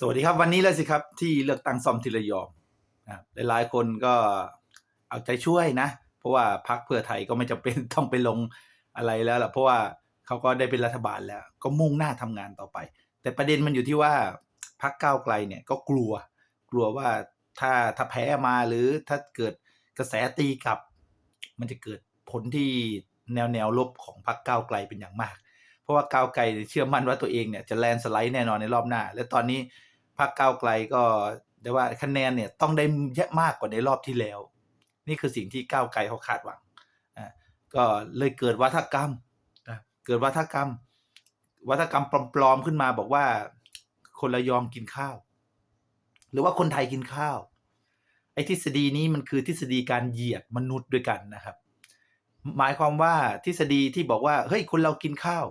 สวัสดีครับวันนี้เลยสิครับที่เลือกตั้งซ่อมทีระยองนะหลายๆคนก็เอาใจช่วยนะ เพราะว่าพักเพื่อไทยก็ไม่จำเป็นต้องไปลงอะไรแล้วล่ะเพราะว่าเขาก็ได้เป็นรัฐบาลแล้ว ก็มุ่งหน้าทำงานต่อไป แต่ประเด็นมันอยู่ที่ว่าพักก้าวไกลเนี่ยก็กลัว กลัวว่าถ้าถ้าแพ้มาหรือถ้าเกิดกระแสตีกลับ มันจะเกิดผลที่แนวแนวลบของพรรคก้าวไกลเป็นอย่างมาก เพราะว่าก้าวไกลเชื่อมั่นว่าตัวเองเนี่ยจะแลนสไลด์แน่นอนในรอบหน้า และตอนนี้ พรรคก้าวไกลก็ได้ว่าคะแนนเนี่ยต้องได้เยอะมากกว่าในรอบที่แล้ว นี่คือสิ่งที่ก้าวไกลเขาคาดหวังอ่าก็เลยเกิดวัฒกรรมเกิดวัฒกรรม วัฒกรรมปลอมๆขึ้นมาบอกว่าคนระยองกินข้าว หรือว่าคนไทยกินข้าว ไอ้ทฤษฎีนี้มันคือทฤษฎีการเหยียดมนุษย์ด้วยกันนะครับ หมายความว่าทฤษฎีที่บอกว่าเฮ้ยคนเรากินข้าว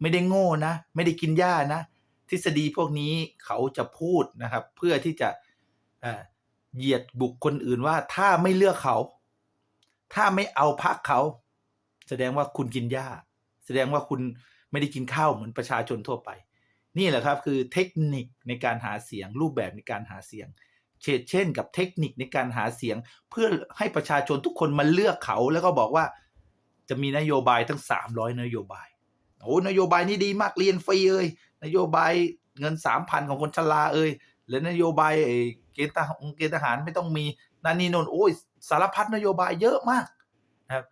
ไม่ได้โง่นะ ไม่ได้กินหญ้านะ ทฤษฎีพวกนี้เขาจะพูดนะครับ เพื่อที่จะเหยียดบุคคลอื่นว่าถ้าไม่เลือกเขา ถ้าไม่เอาพรรคเขา แสดงว่าคุณกินหญ้า แสดงว่าคุณไม่ได้กินข้าวเหมือนประชาชนทั่วไป นี่แหละครับคือเทคนิคในการหาเสียงรูปแบบในการหาเสียง เช่นเช่น กับเทคนิคในการหาเสียง เพื่อให้ประชาชนทุกคนมาเลือกเขา แล้วก็บอกว่าจะมีนโยบายทั้ง 300 นโยบายโอ้นโยบายนี้ดีมากเรียนฟรีเอ้ย นโยบายเงิน3,000ของคนชราเอ้ยหรือนโยบายเกณฑ์ทหารเกณฑ์ทหารไม่ต้องมีนันนี่นนโอ้ยสารพัดนโยบายเยอะมากนะครับ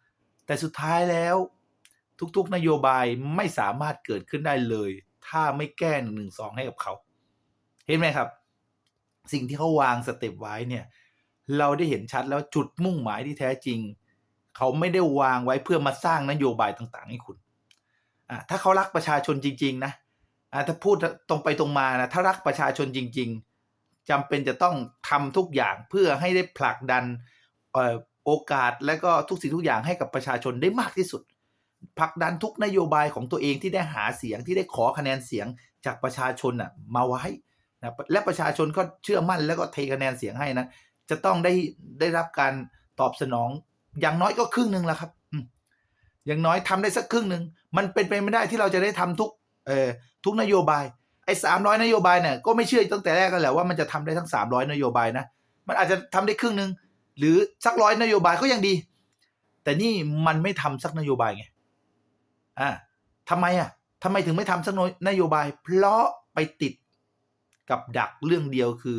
แต่สุดท้ายแล้วทุกๆ นโยบายไม่สามารถเกิดขึ้นได้เลย ถ้าไม่แก้หนึ่งหนึ่งสองให้กับเขา เห็นไหมครับ สิ่งที่เขาวางสเต็ปไว้เนี่ย เราได้เห็นชัดแล้วจุดมุ่งหมายที่แท้จริง เขาไม่ได้วางไว้เพื่อมาสร้างนโยบายต่างๆ ให้คุณอ่าถ้าเขารักประชาชนจริง ๆ นะ ถ้าพูดตรงไปตรงมานะถ้ารักประชาชนจริง ๆจำเป็นจะต้องทำทุกอย่างเพื่อให้ได้ผลักดันโอกาสและก็ทุกสิ่งทุกอย่างให้กับประชาชนได้มากที่สุดผลักดันทุกนโยบายของตัวเองที่ได้หาเสียงที่ได้ขอคะแนนเสียงจากประชาชนน่ะมาไว้นะและประชาชนก็เชื่อมั่นแล้วก็เทคะแนนเสียงให้นะจะต้องได้ได้รับการตอบสนองอย่างน้อยก็ครึ่งหนึ่งละครับอืมอย่างน้อยทำได้สักครึ่งหนึ่งมันเป็นไปไม่ได้ที่เราจะได้ทำทุก เออทุกนโยบายไอ้สามร้อยนโยบายเนี่ยก็ไม่เชื่อตั้งแต่แรกกันแหละว่ามันจะทำได้ทั้งสามร้อยนโยบายนะมันอาจจะทำได้ครึ่งหนึ่งหรือสักร้อยนโยบายก็ยังดี แต่นี่มันไม่ทำสักนโยบายไงอ่าทำไมอะทำไมถึงไม่ทำสักนโยบาย เพราะไปติดกับดักเรื่องเดียวคือ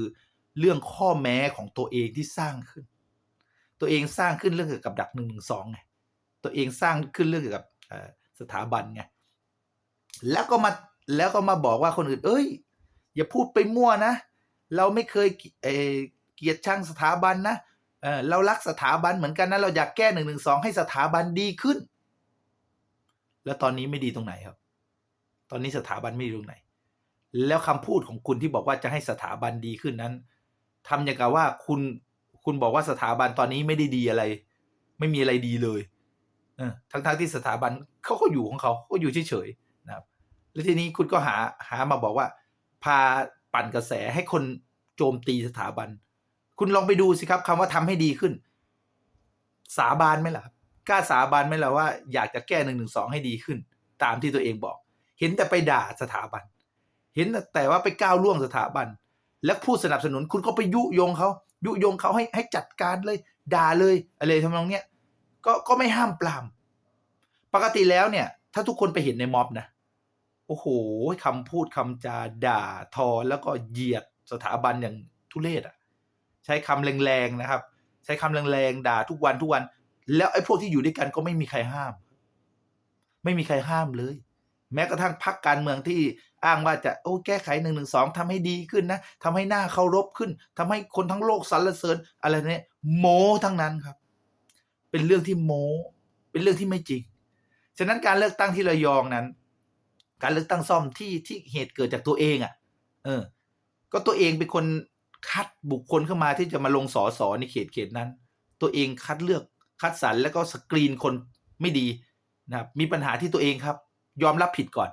เรื่องข้อแม้ของตัวเองที่สร้างขึ้น ตัวเองสร้างขึ้นเรื่องเกี่ยวกับดักหนึ่งหนึ่งสองไงตัวเองสร้างขึ้นเรื่องเกี่ยวกับสถาบันไง แล้วก็มาแล้วก็มาบอกว่าคนอื่น เอ้ย อย่าพูดไปมั่วนะ เราไม่เคยเเกียดชังสถาบันนะเเรารักสถาบันเหมือนกันนะเราอยากแก้หนึ่งหนึ่งสองให้สถาบันดีขึ้น แล้วตอนนี้ไม่ดีตรงไหนครับ ตอนนี้สถาบันไม่ดีตรงไหน แล้วคำพูดของคุณที่บอกว่าจะให้สถาบันดีขึ้นนั้นทำอย่างกับว่าคุณคุณบอกว่าสถาบันตอนนี้ไม่ได้ดีอะไร ไม่มีอะไรดีเลยเอทั้งๆทที่สถาบันเขาก็อยู่ของเขาก็อยู่เฉยๆ แล้วทีนี้คุณก็หาหามาบอกว่า พาปั่นกระแสให้คนโจมตีสถาบัน คุณลองไปดูสิครับคำว่าทำให้ดีขึ้น สาบานไหมล่ะกล้าสาบานไหมล่ะว่าอยากจะแก้หนึ่งหนึ่งสองให้ดีขึ้น ตามที่ตัวเองบอก เห็นแต่ไปด่าสถาบัน เห็นแต่ว่าไปก้าวล่วงสถาบัน และผู้สนับสนุนคุณก็ไปยุยงเขายุยงเขาให้ให้จัดการเลย ด่าเลยอะไรทำนองเนี้ยก็ก็ไม่ห้ามปราม ปกติแล้วเนี่ย ถ้าทุกคนไปเห็นในม็อบนะ โอ้โหคำพูดคำจาด่าทอแล้วก็เหยียดสถาบันอย่างทุเรศอะ ใช้คำแรงๆนะครับ ใช้คำแรงๆด่าทุกวันทุกวัน แล้วไอ้พวกที่อยู่ด้วยกันก็ไม่มีใครห้าม ไม่มีใครห้ามเลย แม้กระทั่งพรรคการเมืองที่อ้างว่าจะโอ้แก้ไขหนึ่งหนึ่งสองทำให้ดีขึ้นนะทำให้หน้าเคารพขึ้นทำให้คนทั้งโลกสรรเสริญ อะไรเนี่ยโมทั้งนั้นครับ เป็นเรื่องที่โมเป็นเรื่องที่ไม่จริง ฉะนั้นการเลือกตั้งที่ระยองนั้น การเลือกตั้งซ่อมที่ที่เหตุเกิดจากตัวเองอะ่ะ เออ ก็ตัวเองเป็นคนคัดบุคคลเข้ามาที่จะมาลงสอสอในเขตเขตนั้น ตัวเองคัดเลือกคัดสรรแล้วก็สกรีนคนไม่ดีนะครับมีปัญหาที่ตัวเองครับ ยอมรับผิดก่อน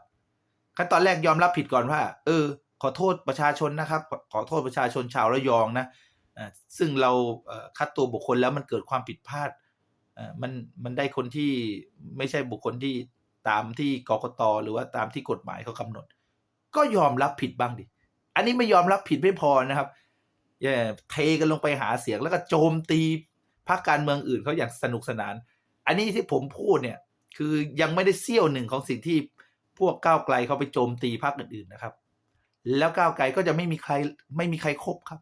ขั้นตอนแรกยอมรับผิดก่อนว่า เออ ขอโทษประชาชนนะครับ ขอโทษประชาชนชาวระยองนะซึ่งเราคัดตัวบุคคลแล้วมันเกิดความผิดพลาดมันมันได้คนที่ไม่ใช่บุคคลที่ ตามที่กกตหรือว่าตามที่กฎหมายเขากำหนด ก็ยอมรับผิดบ้างดิ อันนี้ไม่ยอมรับผิดไม่พอนะครับแย่เทกันลงไปหาเสียงแล้วก็โจมตีพรรคการเมืองอื่นเขาอย่างสนุกสนาน อันนี้ที่ผมพูดเนี่ยคือยังไม่ได้เสี้ยวหนึ่งของสิ่งที่พวกก้าวไกลเขาไปโจมตีพรรคอื่นๆนะครับ แล้วก้าวไกลก็จะไม่มีใครไม่มีใครครบครับ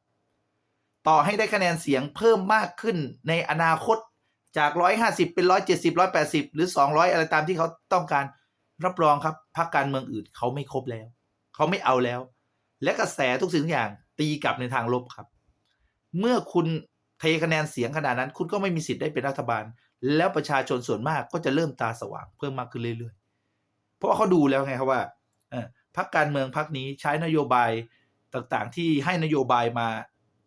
ต่อให้ได้คะแนนเสียงเพิ่มมากขึ้นในอนาคต จาก 150 เป็น 170 180 หรือ 200 อะไรตามที่เขาต้องการรับรองครับพรรคการเมืองอื่นเขาไม่ครบแล้ว เขาไม่เอาแล้ว และกระแสทุกสิ่งทุกอย่างตีกลับในทางลบครับ เมื่อคุณเทคะแนนเสียงขนาดนั้น คุณก็ไม่มีสิทธิ์ได้เป็นรัฐบาล แล้วประชาชนส่วนมากก็จะเริ่มตาสว่างเพิ่มมากขึ้นเรื่อยๆ เพราะเขาดูแล้วไงครับว่าพรรคการเมืองพรรคนี้ใช้นโยบายต่างๆ ที่ให้นโยบายมา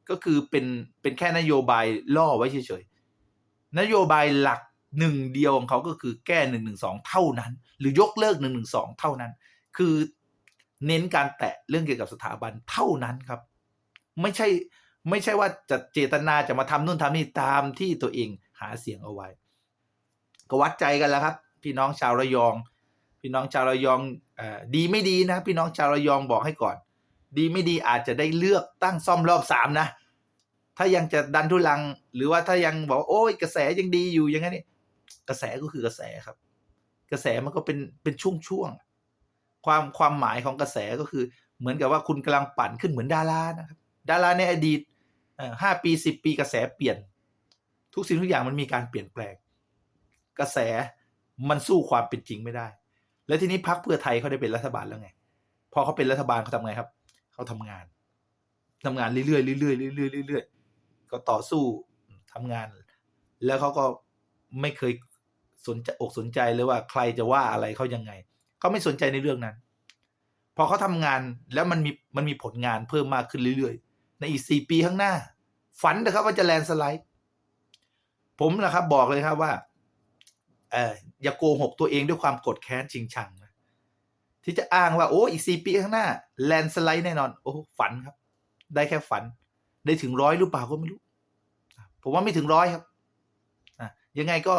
ก็คือเป็นเป็นแค่นโยบายล่อไว้เฉย นโยบายหลักหนึ่งเดียวของเขาก็คือแก้หนึ่งหนึ่งสองเท่านั้น หรือยกเลิกหนึ่งหนึ่งสองเท่านั้น คือเน้นการแตะเรื่องเกี่ยวกับสถาบันเท่านั้นครับ ไม่ใช่ไม่ใช่ว่าจะเจตนาจะมาทำนู่นทำนี่ตามที่ตัวเองหาเสียงเอาไว้ ก็วัดใจกันแล้วครับ พี่น้องชาวระยอง พี่น้องชาวระยองอดีไม่ดีนะ พี่น้องชาวระยองบอกให้ก่อน ดีไม่ดีอาจจะได้เลือกตั้งซ่อมรอบสามนะ ถ้ายังจะดันทุลัง หรือว่าถ้ายังบอกว่าโอ้ยกระแสยังดีอยู่อย่างนั้นนี่กระแสก็คือกระแสครับ กระแสมันก็เป็นเป็นช่วงๆความความหมายของกระแสก็คือ เหมือนกับว่าคุณกำลังปั่นขึ้นเหมือนดารานะครับ ดาราในอดีตห้าปีสิบปีกระแสเปลี่ยน ทุกสิ่งทุกอย่างมันมีการเปลี่ยนแปลง กระแสมันสู้ความเป็นจริงไม่ได้ แล้วทีนี้พักเพื่อไทยเขาได้เป็นรัฐบาลแล้วไง พอเขาเป็นรัฐบาลเขาทำไงครับ เขาทำงานทำงานเรื่อยๆเรื่อยๆเรื่อยๆเรื่อยๆ ก็ต่อสู้ทำงาน แล้วเขาก็ไม่เคยสนใจอกสนใจเลยว่าใครจะว่าอะไรเขายังไงเขาไม่สนใจในเรื่องนั้น พอเขาทำงานแล้วมันมีมันมีผลงานเพิ่มมากขึ้นเรื่อยๆ ในอีกสี่ปีข้างหน้า ฝันนะครับว่าจะแลนสไลด์ ผมนะครับบอกเลยครับว่าเอออย่าโกหกตัวเองด้วยความกดแค้นชิงชังนะที่จะอ้างว่าโอ้อีกสี่ปีข้างหน้า แลนสไลด์แน่นอน โอ้ฝันครับ ได้แค่ฝัน ได้ถึงร้อยหรือเปล่าก็ไม่รู้ ผมว่าไม่ถึงร้อยครับยังไงก็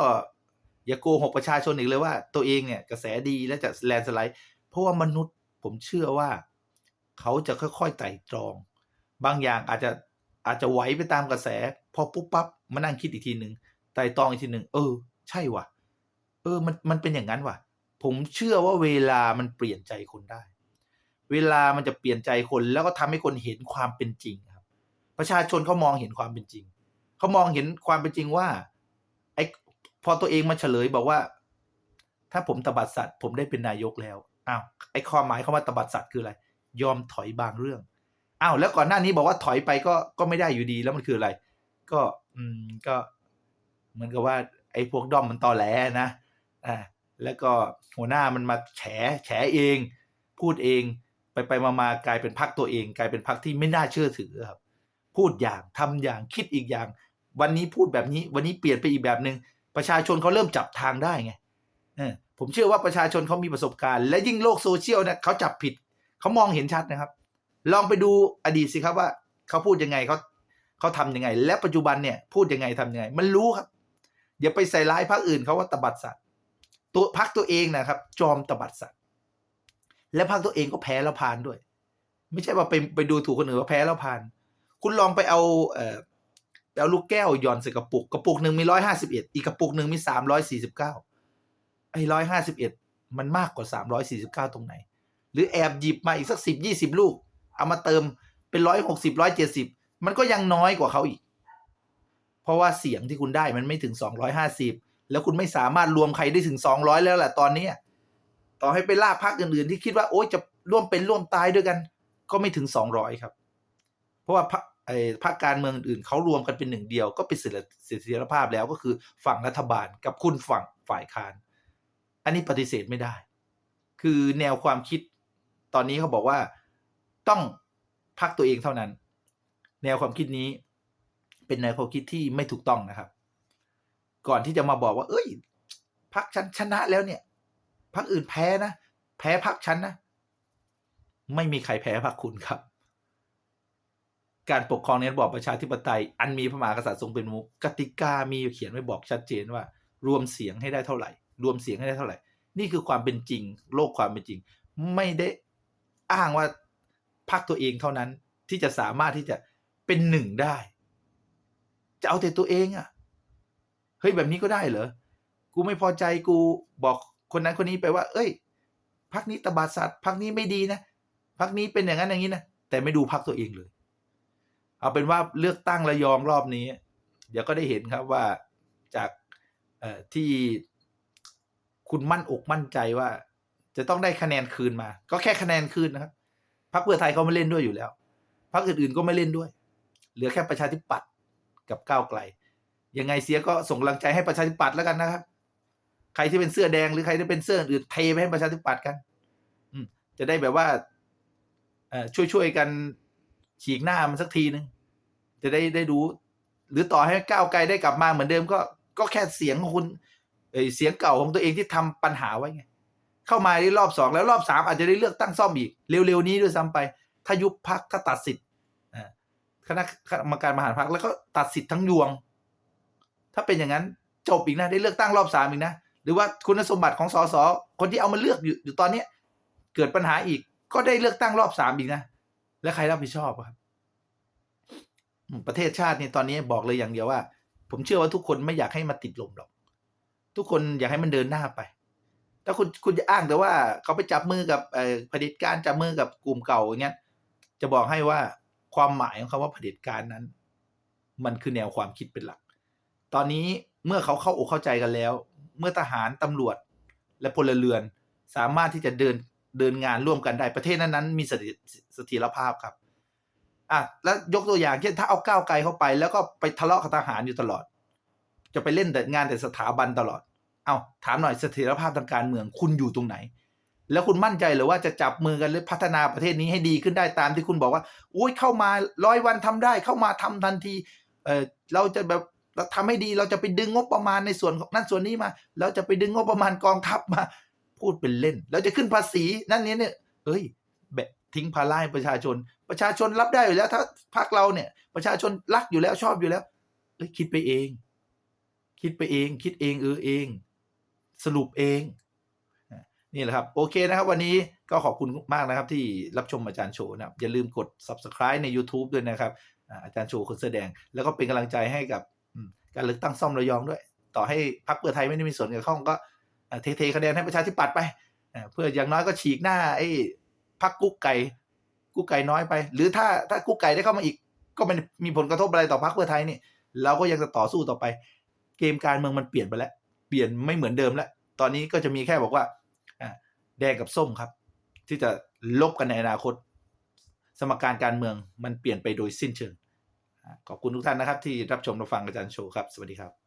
อย่าโกหกประชาชนอีกเลยว่า ตัวเองเนี่ยกระแสดีแล้วจะแลนสไลด์ เพราะว่ามนุษย์ผมเชื่อว่า เขาจะค่อยๆไต่ตรอง บางอย่างอาจจะอาจจะไหวไปตามกระแส พอปุ๊บปั๊บมานั่งคิดอีกทีหนึ่งไต่ตรองอีกทีหนึ่งเออ ใช่ว่ะ เออมันมันเป็นอย่างนั้นว่ะ ผมเชื่อว่าเวลามันเปลี่ยนใจคนได้ เวลามันจะเปลี่ยนใจคนแล้วก็ทำให้คนเห็นความเป็นจริง ประชาชนเขามองเห็นความเป็นจริงเขามองเห็นความเป็นจริงว่าไอ้พอตัวเองมาเฉลยบอกว่า ถ้าผมตบัดสัตว์ ผมได้เป็นนายกแล้วอ้าวไอ้ความหมายคาว่าตบัดสัตว์คืออะไร ยอมถอยบางเรื่องอ้าวแล้วก่อนหน้านี้บอกว่าถอยไปก็ก็ไม่ได้อยู่ดีแล้วมันคืออะไร ก็อืมก็เหมือนกับว่า ไอ้พวกด้อมมันตอแหลนะอ่าแล้วก็หัวหน้ามันมาแฉแฉเอง พูดเอง ไปไปมามากลายเป็นพักตัวเอง กลายเป็นพักที่ไม่น่าเชื่อถือครับ พูดอย่างทำอย่างคิดอีกอย่าง วันนี้พูดแบบนี้ วันนี้เปลี่ยนไปอีกแบบหนึง่งประชาชนเขาเริ่มจับทางได้ไงผมเชื่อว่าประชาชนเขามีประสบการณ์ และยิ่งโลกโซเชียลเนี่ยเขาจับผิดเขามองเห็นชัดนะครับ ลองไปดูอดีตสิครับว่าเขาพูดยังไงเขาเขาทำยังไง และปัจจุบันเนี่ยพูดยังไงทำยังไง มันรู้ครับ อย่าไปใส่ร้ายพรรคอื่นเขาว่าตบัดสัตว์ตัวพรรคตัวเองนะครับ จอมตบัดสัตว์และพรรคตัวเองก็แพ้แล้วพานด้วย ไม่ใช่ว่าไปไปดูถูกคนอื่นว่าแพ้แล้วพาน คุณลองไปเอาเอ่อไปเอาลูกแก้วหย่อนใส่กระปุก กระปุกหนึ่งมีร้อยห้าสิบเอ็ดอีกกระปุกหนึ่งมีสามร้อยสี่สิบเก้าไอ้ร้อยห้าสิบเอ็ดมันมากกว่าสามร้อยสี่สิบเก้าตรงไหน หรือแอบหยิบมาอีกสักสิบยี่สิบลูก เอามาเติมเป็นร้อยหกสิบร้อยเจ็ดสิบมันก็ยังน้อยกว่าเขาอีก เพราะว่าเสียงที่คุณได้มันไม่ถึงสองร้อยห้าสิบแล้วคุณไม่สามารถรวมใครได้ถึงสองร้อยแล้วแหละตอนนี้ต่อให้ไปลากพรรคอื่นๆ ที่คิดว่าโอ๊ยจะร่วมเป็นร่วมตายด้วยกัน ก็ไม่ถึงสองร้อยครับ เพราะว่าพรรคไอ้พรรคการเมืองอื่นเขารวมกันเป็นหนึ่งเดียว ก็เป็นเสถียรภาพแล้วก็คือฝั่งรัฐบาลกับคุณฝั่งฝ่ายค้าน อันนี้ปฏิเสธไม่ได้ คือแนวความคิดตอนนี้เขาบอกว่าต้องพักตัวเองเท่านั้น แนวความคิดนี้ เป็นแนวความคิดที่ไม่ถูกต้องนะครับ ก่อนที่จะมาบอกว่า เอ้ยพักฉันชนะแล้วเนี่ยพักอื่นแพ้นะแพ้พักฉันนะไม่มีใครแพ้พักคุณครับ การปกครองในระบอบประชาธิปไตย อันมีพระมหากษัตริย์ทรงเป็นมุกกติกามีเขียนไว้บอกชัดเจนว่า รวมเสียงให้ได้เท่าไหร่ รวมเสียงให้ได้เท่าไหร่ นี่คือความเป็นจริง โลกความเป็นจริง ไม่ได้อ้างว่าพรรคตัวเองเท่านั้นที่จะสามารถที่จะเป็นหนึ่งได้ จะเอาแต่ตัวเองอะ่ะเฮ้ยแบบนี้ก็ได้เหรอกูไม่พอใจกูบอกคนนั้นคนนี้ไปว่า เอ้ยพรรคนี้ตบาสัตว์พรรคนี้ไม่ดีนะพรรคนี้เป็นอย่างนั้นอย่างนี้นะแต่ไม่ดูพรรคตัวเองเลย เอาเป็นว่าเลือกตั้งระยองรอบนี้ เดี๋ยวก็ได้เห็นครับว่าจากที่คุณมั่นอกมั่นใจว่า จะต้องได้คะแนนคืนมา ก็แค่คะแนนคืนนะครับพรรคเพื่อไทยเขาไม่เล่นด้วยอยู่แล้วพรรคอื่นๆก็ไม่เล่นด้วย เหลือแค่ประชาธิปัตย์กับก้าวไกลยังไงเสียก็ส่งกำลังใจให้ประชาธิปัตย์แล้วกันนะครับ ใครที่เป็นเสื้อแดงหรือใครที่เป็นเสื้ออื่นเทไปให้ประชาธิปัตย์กัน อืจะได้แบบว่าช่วยๆกัน ฉีกหน้ามันสักทีนึงจะได้ได้รู้ หรือต่อให้ก้าวไกลได้กลับมาเหมือนเดิมก็ก็แค่เสียงของคุณเสียงเก่าของตัวเองที่ทำปัญหาไว้ไงเข้ามาในรอบสองแล้วรอบสามอาจจะได้เลือกตั้งซ่อมอีก เร็วๆนี้ด้วยซ้ำไป ถ้ายุบพักถ้าตัดสิทธิ์คณะกรรมการมหาพักแล้วก็ตัดสิทธิ์ทั้งยวง ถ้าเป็นอย่างนั้นจบอีกนะได้เลือกตั้งรอบสามอีกนะหรือว่าคุณสมบัติของสสคนที่เอามาเลือกอยู่อยู่ตอนเนี้ยเกิดปัญหาอีกก็ได้เลือกตั้งรอบสามอีกนะ แล้วใครรับผิดชอบครับ ประเทศชาติเนี่ยตอนนี้บอกเลยอย่างเดียวว่า ผมเชื่อว่าทุกคนไม่อยากให้มาติดลมหรอก ทุกคนอยากให้มันเดินหน้าไป ถ้าคุณคุณจะอ้างแต่ว่าเขาไปจับมือกับเอ่อผด็จการจับมือกับกลุ่มเก่าอย่างเงี้ยจะบอกให้ว่าความหมายของคำว่าเผด็จการนั้น มันคือแนวความคิดเป็นหลัก ตอนนี้เมื่อเขาเข้าอกเข้าใจกันแล้ว เมื่อทหารตำรวจและพลเรือนสามารถที่จะเดิน เดินงานร่วมกันได้ประเทศนั้นๆมีเสถียรเสถียรภาพครับอะแล้วยกตัวอย่างเช่นถ้าเอาก้าวไกลเข้าไป แล้วก็ไปทะเลาะกับทหารอยู่ตลอด จะไปเล่นแต่งานแต่สถาบันตลอด เอาถามหน่อยเสถียรภาพทางการเมืองคุณอยู่ตรงไหน แล้วคุณมั่นใจหรือว่าจะจับมือกันหรือพัฒนาประเทศนี้ให้ดีขึ้นได้ตามที่คุณบอกว่าโอ้ยเข้ามาร้อยวันทำได้ เข้ามาทำทันทีเออเราจะแบบเราทำให้ดีเราจะไปดึงงบประมาณในส่วนของนั่นส่วนนี้มา เราจะไปดึงงบประมาณกองทัพมา พูดเป็นเล่นเราจะขึ้นภาษีนั่นนี้เนี่ยเอ้ยแบบทิ้งภาระให้ประชาชน ประชาชนรับได้อยู่แล้ว ถ้าพรรคเราเนี่ย ประชาชนรักอยู่แล้วชอบอยู่แล้วเอ้ยคิดไปเอง คิดไปเอง คิดเองเออเอง สรุปเองนี่แหละครับ โอเคนะครับ วันนี้ก็ขอบคุณมากนะครับ ที่รับชมอาจารย์โชว์นะครับ อย่าลืมกด subscribe ใน YouTube ด้วยนะครับอาจารย์โชว์คนเสื้อแดง แล้วก็เป็นกำลังใจให้กับการเลือกตั้งซ่อมระยองด้วย ต่อให้พรรคเพื่อไทยไม่ได้มีส่วนเกี่ยวข้องก็ เทคะแนนให้ประชาธิปัตย์ไปเพื่ออย่างน้อยก็ฉีกหน้าไอ้พรรคกุ๊กไก่กุ๊กไก่น้อยไป หรือถ้าถ้ากุ๊กไก่ได้เข้ามาอีก ก็มันมีผลกระทบอะไรต่อพรรคเพื่อไทยนี่เราก็ยังจะต่อสู้ต่อไป เกมการเมืองมันเปลี่ยนไปแล้ว เปลี่ยนไม่เหมือนเดิมแล้ว ตอนนี้ก็จะมีแค่บอกว่าแดงกับส้มครับ ที่จะลบกันในอนาคต สมการการเมืองมันเปลี่ยนไปโดยสิ้นเชิงขอบคุณทุกท่านนะครับ ที่รับชมรับฟังอาจารย์โชว์ครับ สวัสดีครับ